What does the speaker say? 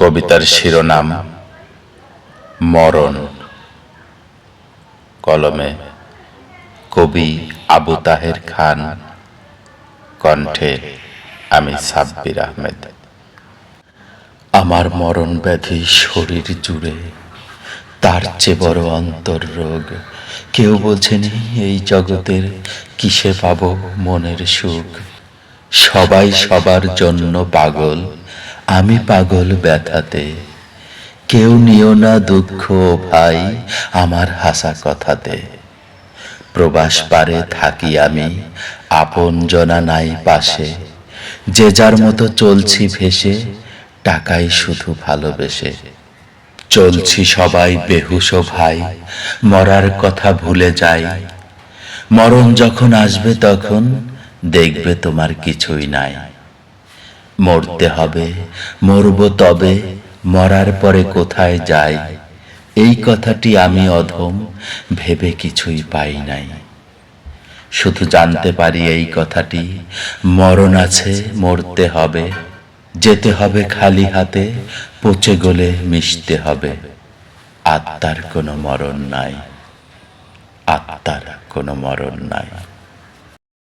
কবিতার শিরোনাম মরণ। কলমে কবি আবু তাহের খান, কণ্ঠে আমি সাব্বির আহমেদ। আমার মরণ ব্যাধি শরীর জুড়ে, তার চেয়ে বড় অন্তর রোগ। কেউ বোঝেনি এই জগতের কিসে পাবো মনের সুখ। সবাই সবার জন্য পাগল আমি পাগল ব্যথাতে। কেউ নিও না দুঃখ, ভাই, আমার হাসা কথাতে। প্রবাস পারে থাকি আমি, আপন জনা নাই পাশে। যে যার মতো চলছি ভেসে, টাকাই শুধু ভালোবেসে। চলছি সবাই বেহুশ ভাই, মরার কথা ভুলে যাই। মরণ যখন আসবে তখন দেখবে তোমার কিছুই নাই। মরতে হবে, মরব তবে, মরার পরে কোথায় যাই? এই কথাটি আমি অধম, ভেবে কিছুই পাই নাই। শুধু জানতে পারি এই কথাটি, মরণ আছে, মরতে হবে, যেতে হবে খালি হাতে, পচে গলে মিশতে হবে। আত্মার কোনো মরণ নাই, আত্মার কোনো মরণ নাই।